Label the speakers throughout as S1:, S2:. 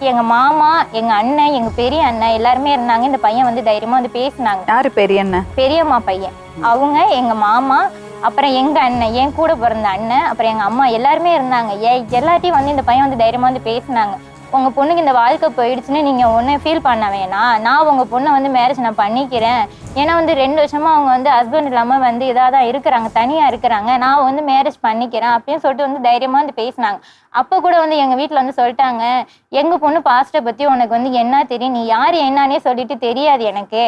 S1: எங்க மாமா எங்க அண்ணன் எங்க பெரிய அண்ணன் எல்லாருமே இருந்தாங்க. இந்த பையன் வந்து தைரியமா வந்து பேசினாங்க.
S2: யாரு பெரிய என்ன
S1: பெரியம்மா பையன். அவங்க எங்க மாமா அப்புறம் எங்க அண்ணன் என் கூட பிறந்த அண்ணன் அப்புறம் எங்க அம்மா எல்லாருமே இருந்தாங்க. ஏ எல்லாத்தையும் வந்து இந்த பையன் வந்து தைரியமா வந்து பேசினாங்க. உங்கள் பொண்ணுக்கு இந்த வாழ்க்கை போயிடுச்சுன்னு நீங்கள் ஒண்ணு ஃபீல் பண்ண வேணாம். நான் உங்கள் பொண்ணை வந்து மேரேஜ் நான் பண்ணிக்கிறேன். ஏன்னா வந்து ரெண்டு வருஷமா அவங்க வந்து ஹஸ்பண்ட் இல்லாமல் வந்து இதாக தான் இருக்கிறாங்க தனியாக இருக்கிறாங்க. நான் வந்து மேரேஜ் பண்ணிக்கிறேன் அப்படின்னு சொல்லிட்டு வந்து தைரியமாக வந்து பேசினாங்க. அப்போ கூட வந்து எங்கள் வீட்டில் வந்து சொல்லிட்டாங்க எங்கள் பொண்ணு பாஸ்ட்டை பற்றி உனக்கு வந்து என்ன தெரியும்? நீ யார் என்னன்னே சொல்லிட்டு தெரியாது எனக்கு.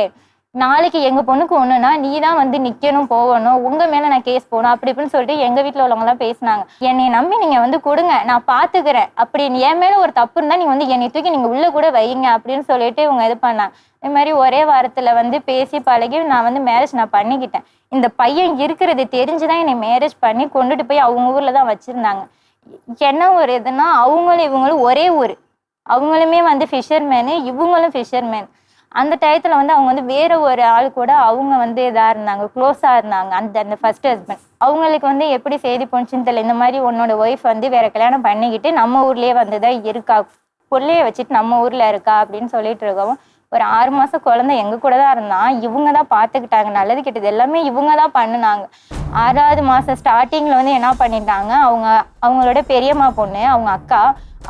S1: நாளைக்கு எங்க பொண்ணுக்கு ஒண்ணுன்னா நீ தான் வந்து நிக்கணும் போகணும் உங்க மேல நான் கேஸ் போகணும் அப்படி இப்படின்னு சொல்லிட்டு எங்க வீட்டுல உள்ளவங்க எல்லாம் பேசினாங்க. என்னை நம்பி நீங்க வந்து கொடுங்க நான் பாத்துக்கிறேன். அப்படி என் மேல ஒரு தப்பு இருந்தா நீங்க வந்து என்னை தூக்கி நீங்க உள்ள கூட வைங்க அப்படின்னு சொல்லிட்டு இவங்க இது பண்ணாங்க. இது மாதிரி ஒரே வாரத்துல வந்து பேசி பழகி நான் வந்து மேரேஜ் நான் பண்ணிக்கிட்டேன். இந்த பையன் இருக்கிறது தெரிஞ்சுதான் என்னை மேரேஜ் பண்ணி கொண்டுட்டு போய் அவங்க ஊர்ல தான் வச்சிருந்தாங்க. என்ன ஒரு இதுன்னா அவங்களும் இவங்களும் ஒரே ஊர். அவங்களுமே வந்து ஃபிஷர்மேனு இவங்களும் ஃபிஷர்மேன் அந்த டயத்தில் வந்து அவங்க வந்து வேற ஒரு ஆள் கூட அவங்க வந்து இதாக இருந்தாங்க க்ளோஸாக இருந்தாங்க. அந்த அந்த ஃபர்ஸ்ட் ஹஸ்பண்ட் அவங்களுக்கு வந்து எப்படி செய்தி போணுச்சுன்னு தெரியல. இந்த மாதிரி உன்னோட ஒய்ஃப் வந்து வேற கல்யாணம் பண்ணிக்கிட்டு நம்ம ஊர்லயே வந்து தான் இருக்கா? பொள்ளையை வச்சுட்டு நம்ம ஊர்ல இருக்கா? அப்படின்னு சொல்லிட்டு இருக்கவும் ஒரு ஆறு மாசம் குழந்தை எங்க கூட தான் இருந்தான். இவங்க தான் பார்த்துக்கிட்டாங்க நல்லது கெட்டது எல்லாமே இவங்க தான் பண்ணினாங்க. ஆறாவது மாசம் ஸ்டார்டிங்ல வந்து என்ன பண்ணிட்டாங்க? அவங்க அவங்களோட பெரியம்மா பொண்ணு அவங்க அக்கா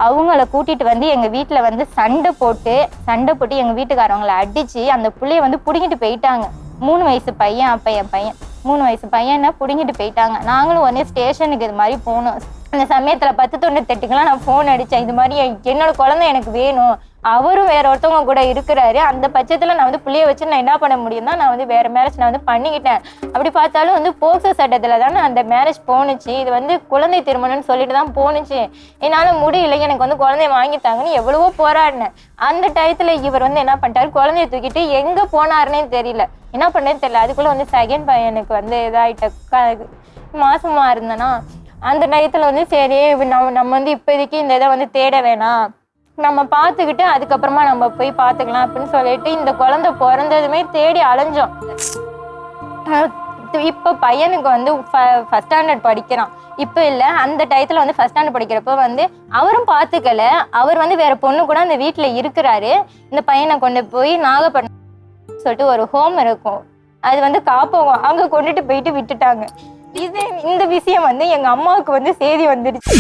S1: அவங்கள கூட்டிட்டு வந்து எங்க வீட்டில் வந்து சண்டை போட்டு சண்டை போட்டு எங்க வீட்டுக்காரவங்கள அடிச்சு அந்த புள்ளைய வந்து புடுங்கிட்டு போயிட்டாங்க. மூணு வயசு பையன் அப்ப என் பையன். மூணு வயசு பையனை புடுங்கிட்டு போயிட்டாங்க. நாங்களும் உடனே ஸ்டேஷனுக்கு இது மாதிரி போனோம். அந்த சமயத்துல பத்து தொண்ணூத்தெட்டுக்கெல்லாம் நான் ஃபோன் அடிச்சேன். இது மாதிரி என்- என்னோட குழந்தை எனக்கு வேணும். அவரும் வேற ஒருத்தவங்க கூட இருக்கிறாரு. அந்த பட்சத்துல நான் வந்து பிள்ளைய வச்சு நான் என்ன பண்ண முடியும்னா நான் வந்து வேற மேரேஜ் நான் வந்து பண்ணிக்கிட்டேன். அப்படி பார்த்தாலும் வந்து போக்சோ சட்டத்துல தானே அந்த மேரேஜ் போணுச்சு. இது வந்து குழந்தை திருமணம்னு சொல்லிட்டு தான் போணுச்சு. என்னால முடியல. எனக்கு வந்து குழந்தைய வாங்கித்தாங்கன்னு எவ்வளவோ போராடினேன். அந்த டயத்துல இவர் வந்து என்ன பண்ணிட்டாரு? குழந்தைய தூக்கிட்டு எங்க போனாருன்னே தெரியல. என்ன பண்ணேன்னு தெரியல. அதுக்குள்ள வந்து செகண்ட் பையனுக்கு வந்து இதாயிட்ட. மாசமாக மாசமா அந்த டயத்தில் வந்து சரி நம்ம நம்ம வந்து இப்போதைக்கு இந்த இதை வந்து தேட வேணாம். நம்ம பார்த்துக்கிட்டு அதுக்கப்புறமா நம்ம போய் பார்த்துக்கலாம் அப்படின்னு சொல்லிட்டு இந்த குழந்தை பிறந்ததுமே தேடி அலைஞ்சோம். இப்போ பையனுக்கு வந்து ஃபஸ்ட் ஸ்டாண்டர்ட் படிக்கிறான். இப்போ இல்லை அந்த டயத்தில் வந்து ஃபஸ்ட் ஸ்டாண்டர்ட் படிக்கிறப்போ வந்து அவரும் பார்த்துக்கல. அவர் வந்து வேற பொண்ணு கூட அந்த வீட்டில் இருக்கிறாரு. இந்த பையனை கொண்டு போய் நாகப்பட்டினம் சொல்லிட்டு ஒரு ஹோம் இருக்கும். அது வந்து காப்பகம். அங்கே கொண்டுட்டு போயிட்டு விட்டுட்டாங்க. இது இந்த விஷயம் வந்து எங்க அம்மாவுக்கு வந்து செய்தி வந்துடுச்சு.